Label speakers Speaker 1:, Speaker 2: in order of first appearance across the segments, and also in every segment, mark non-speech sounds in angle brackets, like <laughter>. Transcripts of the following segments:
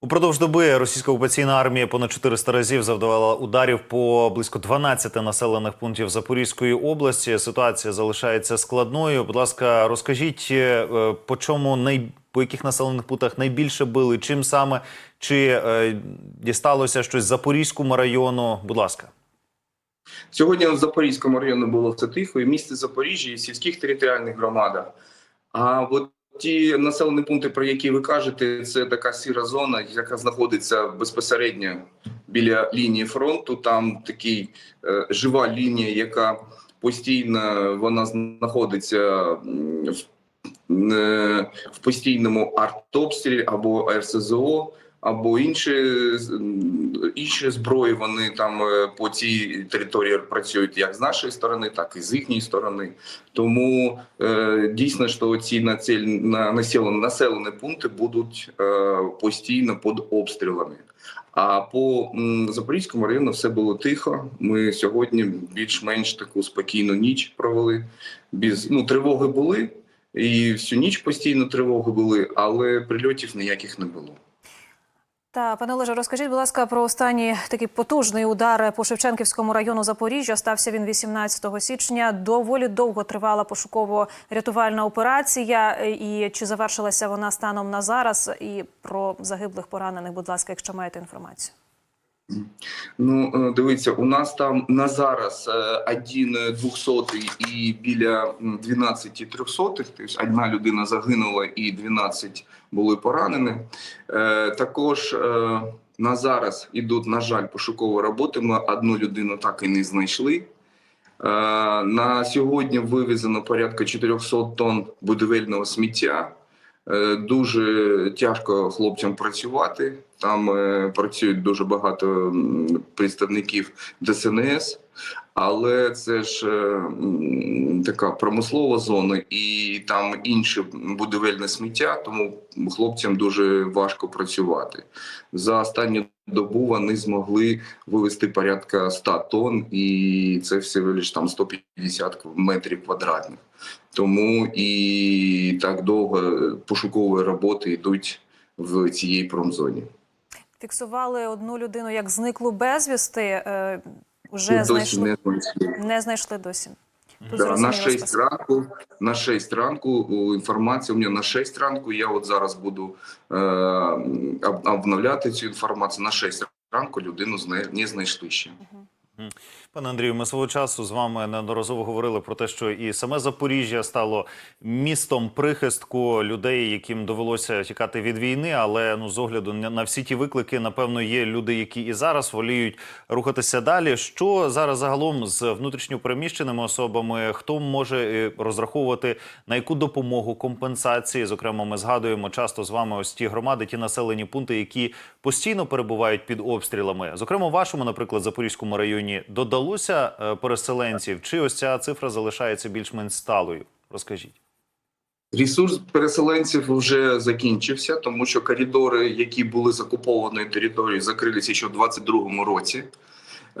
Speaker 1: Упродовж доби російська окупаційна армія понад 400 разів завдавала ударів по близько 12 населених пунктів Запорізької області. Ситуація залишається складною. Будь ласка, розкажіть, е, по чому най... по яких населених пунктах найбільше били, чим саме чи е, дісталося щось Запорізькому району? Будь ласка.
Speaker 2: Сьогодні в Запорізькому районі було все тихо, і місті Запоріжжя, і сільських територіальних громадах. А от ті населені пункти, про які ви кажете, це така сіра зона, яка знаходиться безпосередньо біля лінії фронту. Там такий е, жива лінія, яка постійно вона знаходиться в, е, в постійному артобстрілі або РСЗО або інші, інші зброї. Вони там е, по цій території працюють як з нашої сторони, так і з їхньої сторони. Тому е, дійсно, що ці на населені, населені пункти будуть е, постійно під обстрілами. А по Запорізькому району все було тихо. Ми сьогодні більш-менш таку спокійну ніч провели. Без ну тривоги були, і всю ніч постійно тривоги були, але прильотів ніяких не було.
Speaker 3: Та пане Олеже, розкажіть, будь ласка, про останній такий потужний удар по Шевченківському району Запоріжжя. Стався він 18 січня. Доволі довго тривала пошуково-рятувальна операція. І чи завершилася вона станом на зараз? І про загиблих поранених, будь ласка, якщо маєте інформацію.
Speaker 2: Ну, е, дивіться, у нас там на зараз е, один двохсотий і біля 12 трьохсотих. Тобто одна людина загинула і 12 були поранені. Е, Також на зараз ідуть, на жаль, пошукові роботи. Ми одну людину так і не знайшли. На сьогодні вивезено порядка 400 тонн будівельного сміття. Е, Дуже тяжко хлопцям працювати. Там е, працюють дуже багато представників ДСНС, але це ж е, така промислова зона, і там інше будівельне сміття, тому хлопцям дуже важко працювати. За останню добу вони змогли вивезти порядка 100 тонн, і це всього лише там 150 метрів квадратних. Тому і так довго пошукові роботи йдуть в цій промзоні.
Speaker 3: Фіксували одну людину як зниклу безвісти. Е, вже
Speaker 2: Досі
Speaker 3: знайшли
Speaker 2: не знайшли.
Speaker 3: не знайшли досі.
Speaker 2: Да, на 6 ранку, на 6 ранку інформація у мене на 6 ранку. Я от зараз буду е, обновляти цю інформацію. На 6 ранку людину зна- не знайшли ще.
Speaker 1: Пане Андрію, ми свого часу з вами неодноразово говорили про те, що і саме Запоріжжя стало містом прихистку людей, яким довелося тікати від війни. Але ну з огляду на всі ті виклики, напевно, є люди, які і зараз воліють рухатися далі. Що зараз загалом з внутрішньопереміщеними особами? Хто може е, розраховувати на яку допомогу компенсації? Зокрема, ми згадуємо часто з вами ось ті громади, ті населені пункти, які постійно перебувають під обстрілами. Зокрема, в вашому, наприклад, Запорізькому районі додалося е, переселенців, чи ось ця цифра залишається більш-менш сталою? Розкажіть.
Speaker 2: Ресурс переселенців вже закінчився, тому що коридори, які були з окупованої території, закрилися ще в 2022 році.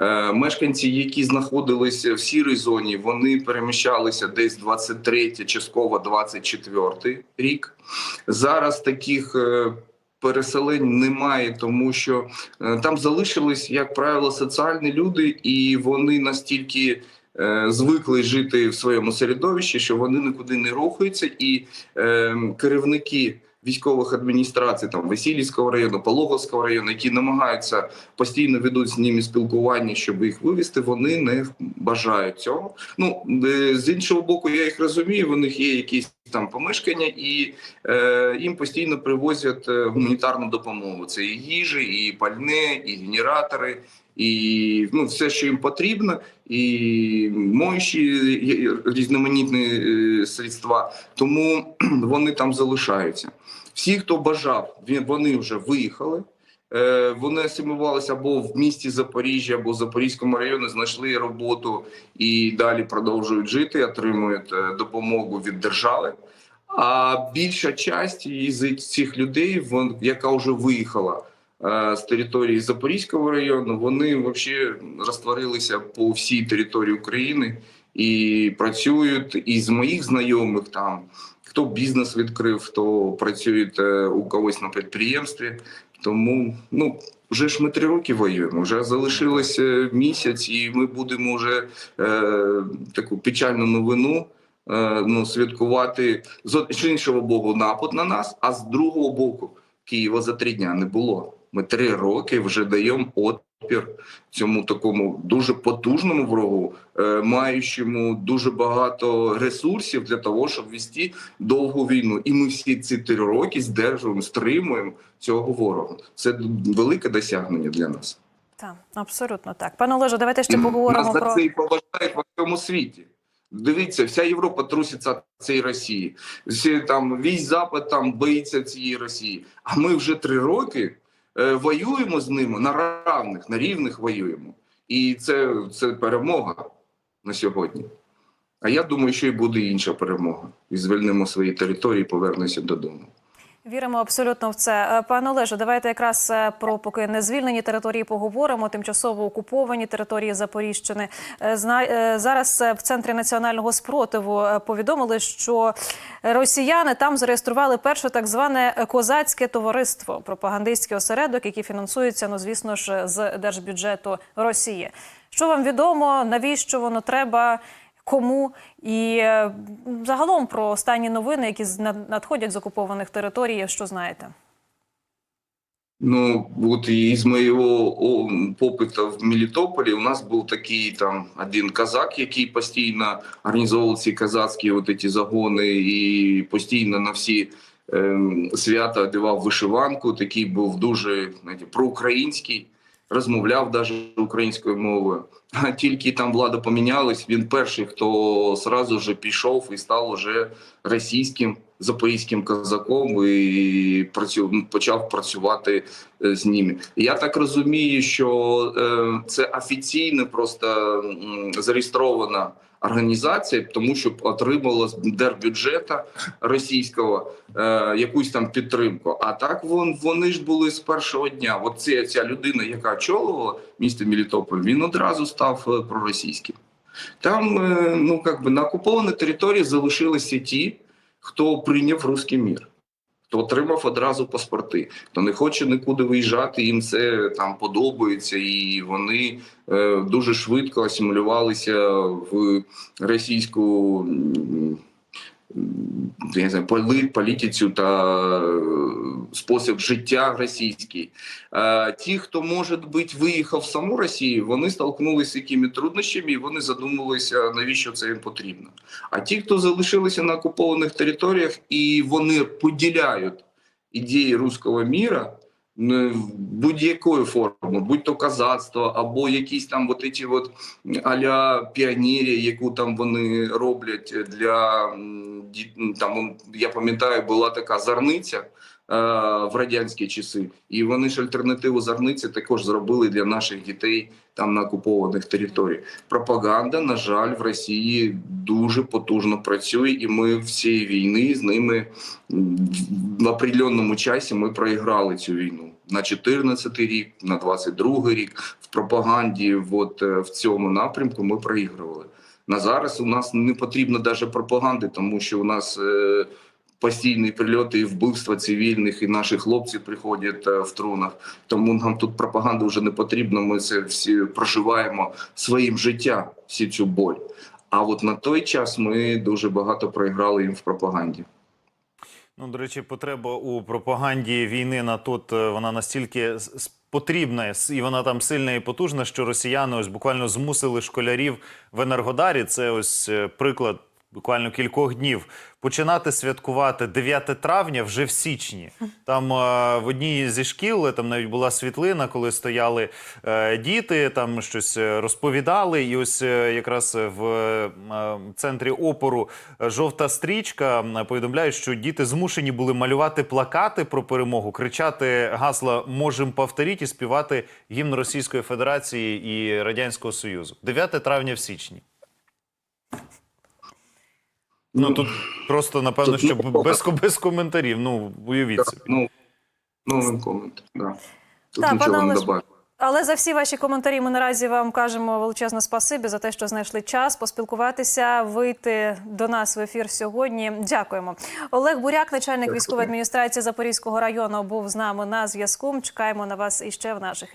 Speaker 2: Е, Мешканці, які знаходилися в сірій зоні, вони переміщалися десь 23, частково 24 рік. Зараз таких е, переселень немає, тому що е, там залишились, як правило, соціальні люди, і вони настільки е, звикли жити в своєму середовищі, що вони нікуди не рухаються, і е, керівники військових адміністрацій, там Васильівського району, Пологовського району, які намагаються постійно ведуть з ними спілкування, щоб їх вивести, вони не бажають цього. Ну з іншого боку, я їх розумію. В них є якісь там помешкання, і е, їм постійно привозять е, гуманітарну допомогу. Це і їжі, і пальне, і генератори. І ну, все, що їм потрібно, і моющі і різноманітні е, средства, тому <clears throat> вони там залишаються. Всі, хто бажав, вони вже виїхали. Е, Вони асимілювалися або в місті Запоріжжя, або в Запорізькому районі, знайшли роботу і далі продовжують жити, отримують е, допомогу від держави. А більша часть із цих людей, яка вже виїхала е, з території Запорізького району, вони взагалі розтворилися по всій території України і працюють. І з моїх знайомих там хто бізнес відкрив, хто працює у когось на підприємстві, Тому ну вже ж ми три роки воюємо. Вже залишилося місяць, і ми будемо вже е, таку печальну новину. е, Ну, святкувати з іншого боку напад на нас, а з другого боку Києва за три дня не було. Ми три роки вже даємо опір цьому такому дуже потужному ворогу, е, маючому дуже багато ресурсів для того, щоб вести довгу війну. І ми всі ці три роки здержуємо, стримуємо цього ворога. Це велике досягнення для нас.
Speaker 3: Так, абсолютно так. Пане Олеже, давайте ще поговоримо
Speaker 2: Нас за
Speaker 3: про
Speaker 2: це і поважають во всьому світі. Дивіться, вся Європа труситься цієї Росії. Всі там весь Запад там боїться цієї Росії. А ми вже три роки воюємо з ними на равних, на рівних воюємо. І це, це перемога на сьогодні. А я думаю, що і буде інша перемога. І звільнимо свої території, повернемося додому.
Speaker 3: Віримо абсолютно в це. Е, Пане Олеже, давайте якраз е, про поки не звільнені території поговоримо. Тимчасово окуповані території Запоріжчини. Е, Зараз в центрі національного спротиву повідомили, що росіяни там зареєстрували перше так зване козацьке товариство, пропагандистський осередок, який фінансується, ну звісно ж, з держбюджету Росії. Що вам відомо? Навіщо воно треба? Кому і е, загалом про останні новини, які надходять з окупованих територій, що знаєте?
Speaker 2: Ну, вот и из моего о, в Мелітополі у нас був такий там один казак, який постійно організовував ці казацькі от ці загони і постійно на всі ем, свята одягав вишиванку. Такий був дуже знаєте, проукраїнський, розмовляв навіть українською мовою. <laughs> А тільки там влада помінялась, він перший, хто сразу же пішов і став уже російським запорізьким казаком і працю... почав працювати е, з ними. Я так розумію, що е, це офіційно просто зареєстрована організація, тому що отримала з держбюджета російського е, якусь там підтримку. А так вон вони ж були з першого дня. От ця, ця людина, яка очолювала місто Мелітополь, він одразу став е, проросійським. Там е, ну как би на окупованій території залишилися ті, хто прийняв русський мір, хто отримав одразу паспорти, хто не хоче нікуди виїжджати, їм це там подобається, і вони е, дуже швидко асимілювалися в російську. Я знаю, політицю та е, спосіб життя російський. Е, Ті, хто може бути виїхав в саму Росію, вони столкнулися з якими труднощами, і вони задумалися, навіщо це їм потрібно. А ті, хто залишилися на окупованих територіях, і вони поділяють ідеї руського міра. Будь-якої форми, будь то казацтво, або якісь там от ці от аля піонірі, яку там вони роблять для там. Я пам'ятаю, була така зарниця в радянські часи, і вони ж альтернативу зарниці також зробили для наших дітей там на окупованих територіях. Пропаганда, на жаль, в Росії дуже потужно працює, і ми всієї війни з ними в определеному часі ми проіграли цю війну на 14 рік, на 22-й рік. В пропаганді, от е, в цьому напрямку, ми проігрували. На зараз у нас не потрібно навіть пропаганди, тому що у нас е, постійні прильоти і вбивства цивільних, і наші хлопці приходять е, в трунах. Тому нам тут пропаганда вже не потрібна. Ми це всі проживаємо своїм життям, всі цю боль. А от на той час ми дуже багато проіграли їм в пропаганді.
Speaker 1: Ну, до речі, потреба у пропаганді війни на тут е, вона настільки потрібна і вона там сильна і потужна, що росіяни ось буквально змусили школярів в Енергодарі. Це ось е, приклад буквально кількох днів. Починати святкувати 9 травня вже в січні. Там е, в одній зі шкіл е, там навіть була світлина, коли стояли е, діти, там щось е, розповідали. І ось е, якраз в е, центрі опору е, жовта стрічка повідомляє, що діти змушені були малювати плакати про перемогу, кричати гасла «Можем повторіть» і співати гімн Російської Федерації і Радянського Союзу. 9 травня в січні. Ну тут просто напевно,
Speaker 2: тут
Speaker 1: що
Speaker 2: ну,
Speaker 1: без, без коментарів. Ну уявіть собі.
Speaker 2: Ну, ну комент, да. Тут
Speaker 3: Так,
Speaker 2: нічого
Speaker 3: пане
Speaker 2: не
Speaker 3: Олеж. Але за всі ваші коментарі ми наразі вам кажемо величезне спасибі за те, що знайшли час поспілкуватися, вийти до нас в ефір сьогодні. Дякуємо. Олег Буряк, начальник військової адміністрації Запорізького району, був з нами на зв'язку. Чекаємо на вас іще в наших ефірах.